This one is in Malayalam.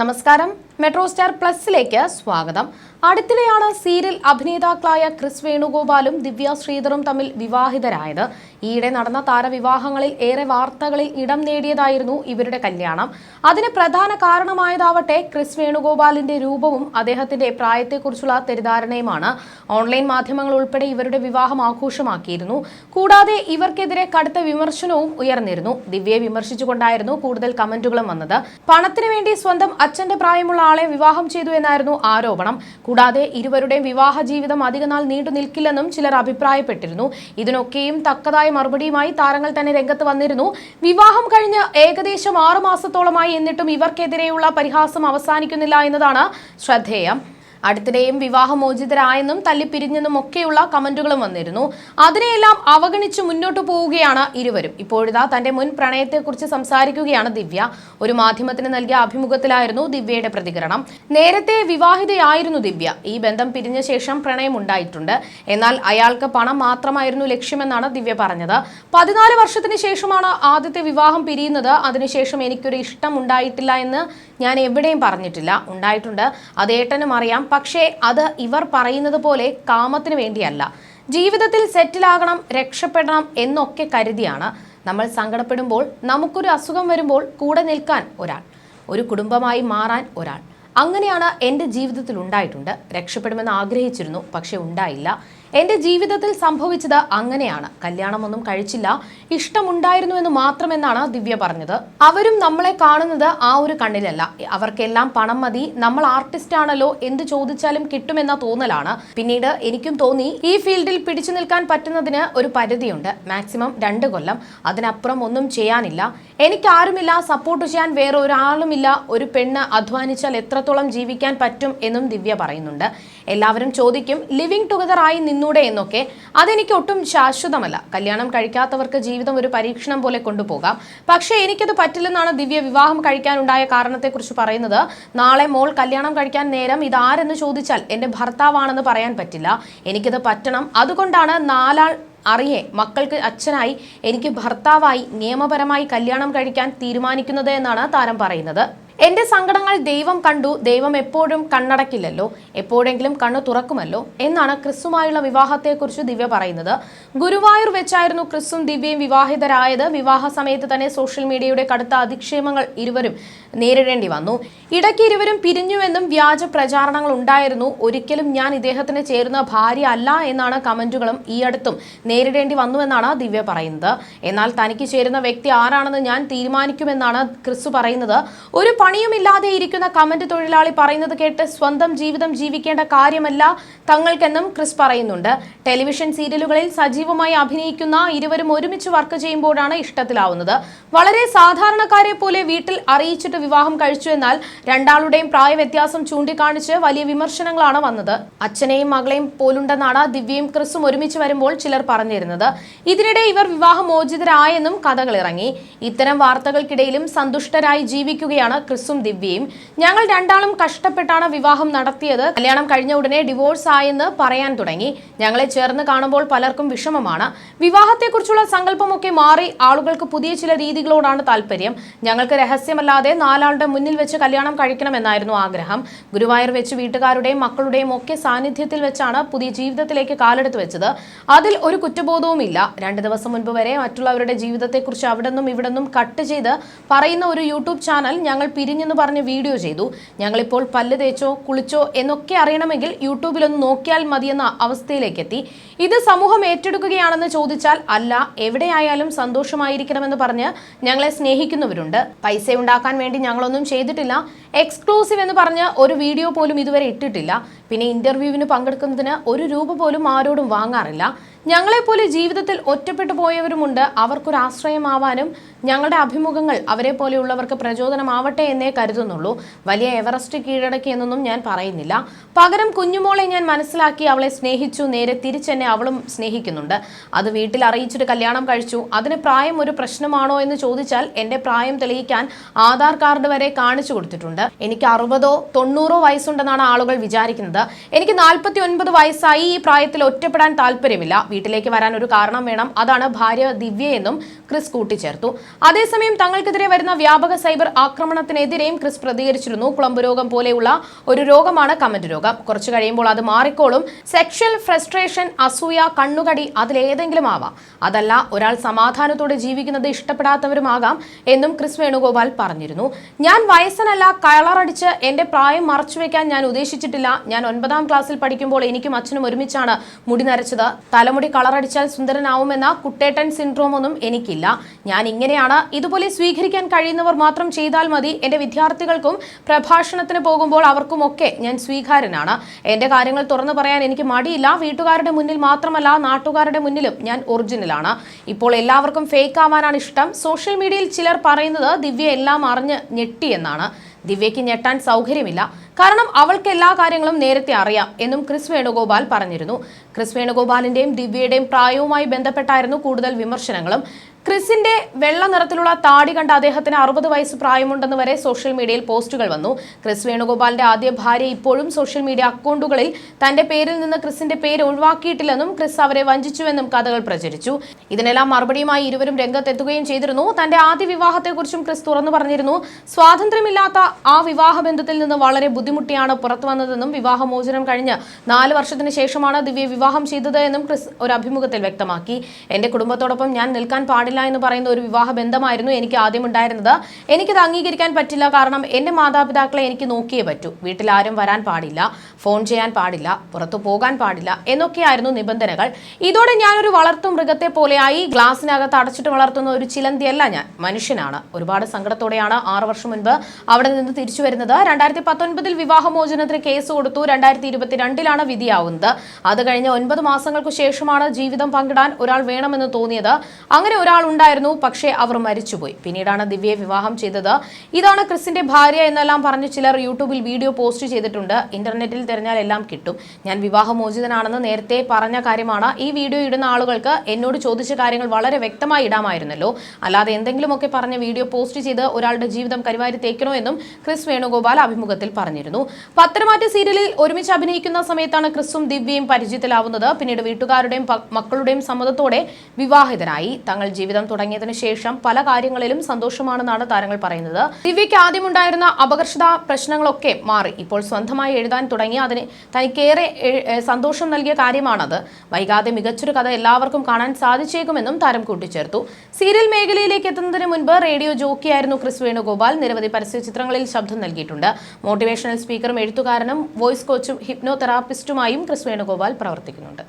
നമസ്കാരം. മെട്രോ സ്റ്റാർ പ്ലസിലേക്ക് സ്വാഗതം. അടുത്തിടെയാണ് സീരിയൽ അഭിനേതാക്കളായ ക്രിസ് വേണുഗോപാലും ദിവ്യ ശ്രീധറും തമ്മിൽ വിവാഹിതരായത്. ഈയിടെ നടന്ന താരവിവാഹങ്ങളിൽ ഏറെ വാർത്തകളിൽ ഇടം നേടിയതായിരുന്നു ഇവരുടെ കല്യാണം. അതിന് പ്രധാന കാരണമായതാവട്ടെ ക്രിസ് വേണുഗോപാലിന്റെ രൂപവും അദ്ദേഹത്തിന്റെ പ്രായത്തെക്കുറിച്ചുള്ള തെറ്റിദ്ധാരണയുമാണ്. ഓൺലൈൻ മാധ്യമങ്ങൾ ഉൾപ്പെടെ ഇവരുടെ വിവാഹം ആഘോഷമാക്കിയിരുന്നു. കൂടാതെ ഇവർക്കെതിരെ കടുത്ത വിമർശനവും ഉയർന്നിരുന്നു. ദിവ്യയെ വിമർശിച്ചുകൊണ്ടായിരുന്നു കൂടുതൽ കമന്റുകളും വന്നത്. പണത്തിന് വേണ്ടി സ്വന്തം അച്ഛന്റെ പ്രായമുള്ള ആളെ വിവാഹം ചെയ്തു എന്നായിരുന്നു ആരോപണം. കൂടാതെ ഇരുവരുടെയും വിവാഹ ജീവിതം അധികനാൾ നീണ്ടു നിൽക്കില്ലെന്നും ചിലർ അഭിപ്രായപ്പെട്ടിരുന്നു. ഇതിനൊക്കെയും തക്കതായ മറുപടിയുമായി താരങ്ങൾ തന്നെ രംഗത്ത് വന്നിരുന്നു. വിവാഹം കഴിഞ്ഞ് ഏകദേശം ആറു മാസത്തോളമായി എന്നിട്ടും ഇവർക്കെതിരെയുള്ള പരിഹാസം അവസാനിക്കുന്നില്ല എന്നതാണ് ശ്രദ്ധേയം. അടുത്തിടെയും വിവാഹമോചിതരായെന്നും തല്ലിപ്പിരിഞ്ഞെന്നും ഒക്കെയുള്ള കമന്റുകളും വന്നിരുന്നു. അതിനെയെല്ലാം അവഗണിച്ച് മുന്നോട്ട് പോവുകയാണ് ഇരുവരും. ഇപ്പോഴിതാ തന്റെ മുൻ പ്രണയത്തെക്കുറിച്ച് സംസാരിക്കുകയാണ് ദിവ്യ. ഒരു മാധ്യമത്തിന് നൽകിയ അഭിമുഖത്തിലായിരുന്നു ദിവ്യയുടെ പ്രതികരണം. നേരത്തെ വിവാഹിതയായിരുന്നു ദിവ്യ. ഈ ബന്ധം പിരിഞ്ഞ ശേഷം പ്രണയമുണ്ടായിട്ടുണ്ട്. എന്നാൽ അയാൾക്ക് പണം മാത്രമായിരുന്നു ലക്ഷ്യമെന്നാണ് ദിവ്യ പറഞ്ഞത്. പതിനാല് വർഷത്തിന് ശേഷമാണ് ആദ്യത്തെ വിവാഹം പിരിയുന്നത്. അതിനുശേഷം എനിക്കൊരു ഇഷ്ടം ഉണ്ടായിട്ടില്ല എന്ന് ഞാൻ എവിടെയും പറഞ്ഞിട്ടില്ല. ഉണ്ടായിട്ടുണ്ട്. അത് ഏട്ടനും അറിയാം. പക്ഷേ അത് ഇവർ പറയുന്നത് പോലെ കാമത്തിന് വേണ്ടിയല്ല. ജീവിതത്തിൽ സെറ്റിലാകണം രക്ഷപ്പെടണം എന്നൊക്കെ കരുതിയാണ് നമ്മൾ സങ്കടപ്പെടുമ്പോൾ നമുക്കൊരു അസുഖം വരുമ്പോൾ കൂടെ നിൽക്കാൻ ഒരാൾ ഒരു കുടുംബമായി മാറാൻ ഒരാൾ. അങ്ങനെയാണ് എന്റെ ജീവിതത്തിൽ ഉണ്ടായിട്ടുണ്ട്. രക്ഷപ്പെടുമെന്ന് ആഗ്രഹിച്ചിരുന്നു പക്ഷെ ഉണ്ടായില്ല. എന്റെ ജീവിതത്തിൽ സംഭവിച്ചത് അങ്ങനെയാണ്. കല്യാണമൊന്നും കഴിച്ചില്ല. ഇഷ്ടമുണ്ടായിരുന്നു എന്ന് മാത്രമെന്നാണ് ദിവ്യ പറഞ്ഞത്. അവരും നമ്മളെ കാണുന്നത് ആ ഒരു കണ്ണിലല്ല. അവർക്കെല്ലാം പണം മതി. നമ്മൾ ആർട്ടിസ്റ്റ് ആണല്ലോ. എന്ത് ചോദിച്ചാലും കിട്ടുമെന്ന തോന്നലാണ്. പിന്നീട് എനിക്കും തോന്നി ഈ ഫീൽഡിൽ പിടിച്ചു നിൽക്കാൻ പറ്റുന്നതിന് ഒരു പരിധിയുണ്ട്. മാക്സിമം രണ്ട് കൊല്ലം. അതിനപ്പുറം ഒന്നും ചെയ്യാനില്ല. എനിക്കാരുമില്ല. സപ്പോർട്ട് ചെയ്യാൻ വേറെ ഒരാളുമില്ല. ഒരു പെണ്ണ് അധ്വാനിച്ചാൽ എത്രത്തോളം ജീവിക്കാൻ പറ്റും എന്നും ദിവ്യ പറയുന്നുണ്ട്. എല്ലാവരും ചോദിക്കും ലിവിങ് ടുഗദർ ആയി നിന്നൂടെ എന്നൊക്കെ അതെനിക്ക് ഒട്ടും ശാശ്വതമല്ല. കല്യാണം കഴിക്കാത്തവർക്ക് ജീവിതം ഒരു പരീക്ഷണം പോലെ കൊണ്ടുപോകാം. പക്ഷേ എനിക്കത് പറ്റില്ലെന്നാണ് ദിവ്യ വിവാഹം കഴിക്കാനുണ്ടായ കാരണത്തെക്കുറിച്ച് പറയുന്നത്. നാളെ മോൾ കല്യാണം കഴിക്കാൻ നേരം ഇതാരെന്ന് ചോദിച്ചാൽ എന്റെ ഭർത്താവാണെന്ന് പറയാൻ പറ്റില്ല. എനിക്കത് പറ്റണം. അതുകൊണ്ടാണ് നാലാൾ അറിയേ മക്കൾക്ക് അച്ഛനായി എനിക്ക് ഭർത്താവായി നിയമപരമായി കല്യാണം കഴിക്കാൻ തീരുമാനിക്കുന്നത് എന്നാണ് താരം പറയുന്നത്. എന്റെ സങ്കടങ്ങൾ ദൈവം കണ്ടു ദൈവം എപ്പോഴും കണ്ണടക്കില്ലല്ലോ എപ്പോഴെങ്കിലും കണ്ണു തുറക്കുമല്ലോ എന്നാണ് ക്രിസ്തുമായുള്ള വിവാഹത്തെക്കുറിച്ച് ദിവ്യ പറയുന്നത്. ഗുരുവായൂർ വെച്ചായിരുന്നു ക്രിസ്തും ദിവ്യയും വിവാഹിതരായത്. വിവാഹ സമയത്ത് തന്നെ സോഷ്യൽ മീഡിയയുടെ കടുത്ത അധിക്ഷേപങ്ങൾ ഇരുവരും നേരിടേണ്ടി വന്നു. ഇടയ്ക്ക് ഇരുവരും പിരിഞ്ഞുവെന്നും വ്യാജ പ്രചാരണങ്ങൾ ഉണ്ടായിരുന്നു. ഒരിക്കലും ഞാൻ ഇദ്ദേഹത്തിന് ചേരുന്ന ഭാര്യ അല്ല എന്നാണ് കമന്റുകളും ഈ അടുത്തും നേരിടേണ്ടി വന്നുവെന്നാണ് ദിവ്യ പറയുന്നത്. എന്നാൽ തനിക്ക് ചേരുന്ന വ്യക്തി ആരാണെന്ന് ഞാൻ തീരുമാനിക്കുമെന്നാണ് ക്രിസ്തു പറയുന്നത്. ഒരു പണിയുമില്ലാതെ ഇരിക്കുന്ന കമന്റ് തൊഴിലാളി പറയുന്നത് കേട്ട് സ്വന്തം ജീവിതം ജീവിക്കേണ്ട കാര്യമല്ല തങ്ങൾക്കെന്നും ക്രിസ് പറയുന്നുണ്ട്. ടെലിവിഷൻ സീരിയലുകളിൽ സജീവമായി അഭിനയിക്കുന്ന ഇരുവരും ഒരുമിച്ച് വർക്ക് ചെയ്യുമ്പോഴാണ് ഇഷ്ടത്തിലാവുന്നത്. വളരെ സാധാരണക്കാരെ പോലെ വീട്ടിൽ അറിയിച്ചിട്ട് വിവാഹം കഴിച്ചു എന്നാൽ രണ്ടാളുടെയും പ്രായ വ്യത്യാസം ചൂണ്ടിക്കാണിച്ച് വലിയ വിമർശനങ്ങളാണ് വന്നത്. അച്ഛനെയും മകളെയും പോലുണ്ടെന്നാണ് ദിവ്യയും ക്രിസും ഒരുമിച്ച് വരുമ്പോൾ ചിലർ പറഞ്ഞിരുന്നത്. ഇതിനിടെ ഇവർ വിവാഹമോചിതരായെന്നും കഥകളിറങ്ങി ഇത്തരം വാർത്തകൾക്കിടയിലും സന്തുഷ്ടരായി ജീവിക്കുകയാണ് ക്രിസും. ദിവ്യയും. ഞങ്ങൾ രണ്ടാളും കഷ്ടപ്പെട്ടാണ് വിവാഹം നടത്തിയത്. കല്യാണം കഴിഞ്ഞ ഉടനെ ഡിവോഴ്സ് ആയെന്ന് പറയാൻ തുടങ്ങി. ഞങ്ങളെ ചേർന്ന് കാണുമ്പോൾ പലർക്കും വിഷമമാണ്. വിവാഹത്തെക്കുറിച്ചുള്ള സങ്കല്പമൊക്കെ മാറി ആളുകൾക്ക് പുതിയ ചില രീതികളോടാണ് താല്പര്യം. ഞങ്ങൾക്ക് രഹസ്യമല്ലാതെ നാലാളുടെ മുന്നിൽ വെച്ച് കല്യാണം കഴിക്കണമെന്നായിരുന്നു ആഗ്രഹം. ഗുരുവായൂർ വെച്ച് വീട്ടുകാരുടെയും മക്കളുടെയും ഒക്കെ സാന്നിധ്യത്തിൽ വെച്ചാണ് പുതിയ ജീവിതത്തിലേക്ക് കാലെടുത്ത് വെച്ചത്. അതിൽ ഒരു കുറ്റബോധവും ഇല്ല രണ്ട് ദിവസം മുൻപ് വരെ മറ്റുള്ളവരുടെ ജീവിതത്തെക്കുറിച്ച് അവിടെ നിന്നും ഇവിടെ നിന്നും കട്ട് ചെയ്ത് പറയുന്ന ഒരു യൂട്യൂബ് ചാനൽ ഞങ്ങൾ പിരിഞ്ഞെന്ന് പറഞ്ഞ് വീഡിയോ ചെയ്തു. ഞങ്ങളിപ്പോൾ പല്ല് തേച്ചോ കുളിച്ചോ എന്നൊക്കെ അറിയണമെങ്കിൽ യൂട്യൂബിലൊന്ന് നോക്കിയാൽ മതിയെന്ന അവസ്ഥയിലേക്ക് എത്തി ഇത് സമൂഹം ഏറ്റെടുക്കുകയാണെന്ന് ചോദിച്ചാൽ അല്ല എവിടെയായാലും സന്തോഷമായിരിക്കണമെന്ന് പറഞ്ഞ് ഞങ്ങളെ സ്നേഹിക്കുന്നവരുണ്ട്. പൈസ ഉണ്ടാക്കാൻ വേണ്ടി ഞങ്ങളൊന്നും ചെയ്തിട്ടില്ല. എക്സ്ക്ലൂസീവ് എന്ന് പറഞ്ഞ് ഒരു വീഡിയോ പോലും ഇതുവരെ ഇട്ടിട്ടില്ല. പിന്നെ ഇന്റർവ്യൂവിന് പങ്കെടുക്കുന്നതിന് ഒരു രൂപ പോലും ആരോടും വാങ്ങാറില്ല. ഞങ്ങളെപ്പോലെ ജീവിതത്തിൽ ഒറ്റപ്പെട്ടു പോയവരുമുണ്ട്. അവർക്കൊരു ആശ്രയമാവാനും ഞങ്ങളുടെ അഭിമുഖങ്ങൾ അവരെ പോലെയുള്ളവർക്ക് പ്രചോദനമാവട്ടെ എന്നേ കരുതുന്നുള്ളൂ. വലിയ എവറസ്റ്റ് കീഴടക്കി എന്നൊന്നും ഞാൻ പറയുന്നില്ല. പകരം കുഞ്ഞുമോളെ ഞാൻ മനസ്സിലാക്കി അവളെ സ്നേഹിച്ചു നേരെ തിരിച്ചെന്നെ അവളും സ്നേഹിക്കുന്നുണ്ട്. അത് വീട്ടിൽ അറിയിച്ചിട്ട് കല്യാണം കഴിച്ചു. അതിന് പ്രായം ഒരു പ്രശ്നമാണോ എന്ന് ചോദിച്ചാൽ എന്റെ പ്രായം തെളിയിക്കാൻ ആധാർ കാർഡ് വരെ കാണിച്ചു കൊടുത്തിട്ടുണ്ട്. എനിക്ക് അറുപതോ തൊണ്ണൂറോ വയസ്സുണ്ടെന്നാണ് ആളുകൾ വിചാരിക്കുന്നത്. എനിക്ക് നാൽപ്പത്തി ഒൻപത് വയസ്സായി ഈ പ്രായത്തിൽ ഒറ്റപ്പെടാൻ താല്പര്യമില്ല. വീട്ടിലേക്ക് വരാൻ ഒരു കാരണം വേണം. അതാണ് ഭാര്യ ദിവ്യ എന്നും ക്രിസ് കൂട്ടിച്ചേർത്തു. അതേസമയം തങ്ങൾക്കെതിരെ വരുന്ന വ്യാപക സൈബർ ആക്രമണത്തിനെതിരെയും ക്രിസ് പ്രതികരിച്ചിരുന്നു. കുളമ്പ് രോഗം പോലെയുള്ള ഒരു രോഗമാണ് കമന്റ് രോഗം. കുറച്ചു കഴിയുമ്പോൾ അത് മാറിക്കോളും. സെക്ഷൽ ഫ്രസ്ട്രേഷൻ അസൂയ കണ്ണുകടി അതിലേതെങ്കിലും ആവാം. അതല്ല ഒരാൾ സമാധാനത്തോടെ ജീവിക്കുന്നത് ഇഷ്ടപ്പെടാത്തവരുമാകാം എന്നും ക്രിസ് വേണുഗോപാൽ പറഞ്ഞിരുന്നു. ഞാൻ വയസ്സനല്ല കളറടിച്ച് എന്റെ പ്രായം മറച്ചുവെക്കാൻ ഞാൻ ഉദ്ദേശിച്ചിട്ടില്ല. ഞാൻ ഒൻപതാം ക്ലാസ്സിൽ പഠിക്കുമ്പോൾ എനിക്കും അച്ഛനും ഒരുമിച്ചാണ് മുടി നരച്ചത്. തലമുടി കളറടിച്ചാൽ സുന്ദരനാവുമെന്ന കുട്ടേട്ടൻ സിൻഡ്രോം ഒന്നും എനിക്കില്ല. ഞാൻ ഇങ്ങനെയാണ് ഇതുപോലെ സ്വീകരിക്കാൻ കഴിയുന്നവർ മാത്രം ചെയ്താൽ മതി. എന്റെ വിദ്യാർത്ഥികൾക്കും പ്രഭാഷണത്തിന് പോകുമ്പോൾ അവർക്കുമൊക്കെ ഞാൻ സ്വീകാരനാണ് എന്റെ കാര്യങ്ങൾ തുറന്നു പറയാൻ എനിക്ക് മടിയില്ല. വീട്ടുകാരുടെ മുന്നിൽ മാത്രമല്ല നാട്ടുകാരുടെ മുന്നിലും ഞാൻ ഒറിജിനലാണ്. ഇപ്പോൾ എല്ലാവർക്കും ഫേക്ക് ആവാനാണ് ഇഷ്ടം. സോഷ്യൽ മീഡിയയിൽ ചിലർ പറയുന്നത് ദിവ്യ എല്ലാം അറിഞ്ഞ് ഞെട്ടിയെന്നാണ് ദിവ്യയ്ക്ക് ഞെട്ടാൻ സൗകര്യമില്ല. കാരണം അവൾക്ക് എല്ലാ കാര്യങ്ങളും നേരത്തെ അറിയാം എന്നും ക്രിസ് വേണുഗോപാൽ പറഞ്ഞിരുന്നു. ക്രിസ് വേണുഗോപാലിന്റെയും ദിവ്യയുടെയും പ്രായവുമായി ബന്ധപ്പെട്ടായിരുന്നു കൂടുതൽ വിമർശനങ്ങളും. ക്രിസിന്റെ വെള്ള നിറത്തിലുള്ള താടി കണ്ട അദ്ദേഹത്തിന് അറുപത് വയസ്സ് പ്രായമുണ്ടെന്ന് വരെ സോഷ്യൽ മീഡിയയിൽ പോസ്റ്റുകൾ വന്നു. ക്രിസ് വേണുഗോപാലിന്റെ ആദ്യ ഭാര്യ ഇപ്പോഴും സോഷ്യൽ മീഡിയ അക്കൗണ്ടുകളിൽ തന്റെ പേരിൽ നിന്ന് ക്രിസിന്റെ പേര് ഒഴിവാക്കിയിട്ടില്ലെന്നും ക്രിസ് അവരെ വഞ്ചിച്ചുവെന്നും കഥകൾ പ്രചരിച്ചു. ഇതിനെല്ലാം മറുപടിയുമായി ഇരുവരും രംഗത്തെത്തുകയും ചെയ്തിരുന്നു. തന്റെ ആദ്യ വിവാഹത്തെക്കുറിച്ചും ക്രിസ് തുറന്നു പറഞ്ഞിരുന്നു. സ്വാതന്ത്ര്യമില്ലാത്ത ആ വിവാഹ ബന്ധത്തിൽ നിന്ന് വളരെ ബുദ്ധിമുട്ടിയാണ് പുറത്തു വന്നതെന്നും വിവാഹമോചനം കഴിഞ്ഞ് നാല് വർഷത്തിന് ശേഷമാണ് ദിവ്യ വിവാഹം ചെയ്തത് എന്നും ക്രിസ് ഒരു അഭിമുഖത്തിൽ വ്യക്തമാക്കി. എന്റെ കുടുംബത്തോടൊപ്പം ഞാൻ നിൽക്കാൻ പാടില്ല എന്ന് പറയുന്ന ഒരു വിവാഹ ബന്ധമായിരുന്നു എനിക്ക് ആദ്യം ഉണ്ടായിരുന്നത്. എനിക്കത് അംഗീകരിക്കാൻ പറ്റില്ല. കാരണം എന്റെ മാതാപിതാക്കളെ എനിക്ക് നോക്കിയേ പറ്റൂ. വീട്ടിൽ ആരും വരാൻ പാടില്ല. ഫോൺ ചെയ്യാൻ പാടില്ല. പുറത്തു പോകാൻ പാടില്ല. എന്നൊക്കെയായിരുന്നു നിബന്ധനകൾ. ഇതോടെ ഞാനൊരു വളർത്തു മൃഗത്തെ പോലെയായി ഗ്ലാസിനകത്ത് അടച്ചിട്ട് വളർത്തുന്ന ഒരു ചിലന്തിയല്ല ഞാൻ. മനുഷ്യനാണ്. ഒരുപാട് സങ്കടത്തോടെയാണ് ആറ് വർഷം മുൻപ് അവിടെ നിന്ന് തിരിച്ചു വരുന്നത്. രണ്ടായിരത്തി പത്തൊൻപതിൽ വിവാഹമോചനത്തിന് കേസ് കൊടുത്തു. രണ്ടായിരത്തി ഇരുപത്തിരണ്ടിലാണ് വിധിയാവുന്നത്. അത് കഴിഞ്ഞ് ഒൻപത് മാസങ്ങൾക്ക് ശേഷമാണ് ജീവിതം പങ്കിടാൻ ഒരാൾ വേണമെന്ന് തോന്നിയത്. അങ്ങനെ ഒരാൾ ഉണ്ടായിരുന്നു പക്ഷേ അവർ മരിച്ചുപോയി. പിന്നീടാണ് ദിവ്യയെ വിവാഹം ചെയ്തത്. ഇതാണ് ക്രിസിന്റെ ഭാര്യ എന്നെല്ലാം പറഞ്ഞ് ചിലർ യൂട്യൂബിൽ വീഡിയോ പോസ്റ്റ് ചെയ്തിട്ടുണ്ട്. ഇന്റർനെറ്റിൽ തിരഞ്ഞാൽ എല്ലാം കിട്ടും. ഞാൻ വിവാഹമോചിതനാണെന്ന് നേരത്തെ പറഞ്ഞ കാര്യമാണ്. ഈ വീഡിയോ ഇടുന്ന ആളുകൾക്ക് എന്നോട് ചോദിച്ച കാര്യങ്ങൾ വളരെ വ്യക്തമായി ഇടാമായിരുന്നല്ലോ. അല്ലാതെ എന്തെങ്കിലുമൊക്കെ പറഞ്ഞ് വീഡിയോ പോസ്റ്റ് ചെയ്ത് ഒരാളുടെ ജീവിതം കരിവാരി തേക്കണോ എന്നും ക്രിസ് വേണുഗോപാൽ അഭിമുഖത്തിൽ പറഞ്ഞിരുന്നു. പത്രമാറ്റ സീരിയലിൽ ഒരുമിച്ച് അഭിനയിക്കുന്ന സമയത്താണ് ക്രിസും ദിവ്യയും പരിചയത്തിലാവുന്നത്. പിന്നീട് വീട്ടുകാരുടെയും മക്കളുടെയും സമ്മതത്തോടെ വിവാഹിതരായി തങ്ങൾ ജീവിതം തുടങ്ങിയതിനു ശേഷം പല കാര്യങ്ങളിലും സന്തോഷമാണെന്നാണ് താരങ്ങൾ പറയുന്നത്. ദിവ്യയ്ക്ക് ആദ്യമുണ്ടായിരുന്ന അപകർഷതാ പ്രശ്നങ്ങളൊക്കെ മാറി. ഇപ്പോൾ സ്വന്തമായി എഴുതാൻ തുടങ്ങി. അതിന് തനിക്കേറെ സന്തോഷം നൽകിയ കാര്യമാണത്. വൈകാതെ മികച്ചൊരു കഥ എല്ലാവർക്കും കാണാൻ സാധിച്ചേക്കുമെന്നും താരം കൂട്ടിച്ചേർത്തു. സീരിയൽ മേഖലയിലേക്ക് എത്തുന്നതിന് മുൻപ് റേഡിയോ ജോക്കിയായിരുന്നു ക്രിസ് വേണുഗോപാൽ. നിരവധി പരസ്യ ചിത്രങ്ങളിൽ ശബ്ദം നൽകിയിട്ടുണ്ട്. മോട്ടിവേഷണൽ സ്പീക്കറും എഴുത്തുകാരനും വോയിസ് കോച്ചും ഹിപ്നോതെറാപ്പിസ്റ്റുമായും ക്രിസ് വേണുഗോപാൽ പ്രവർത്തിക്കുന്നുണ്ട്.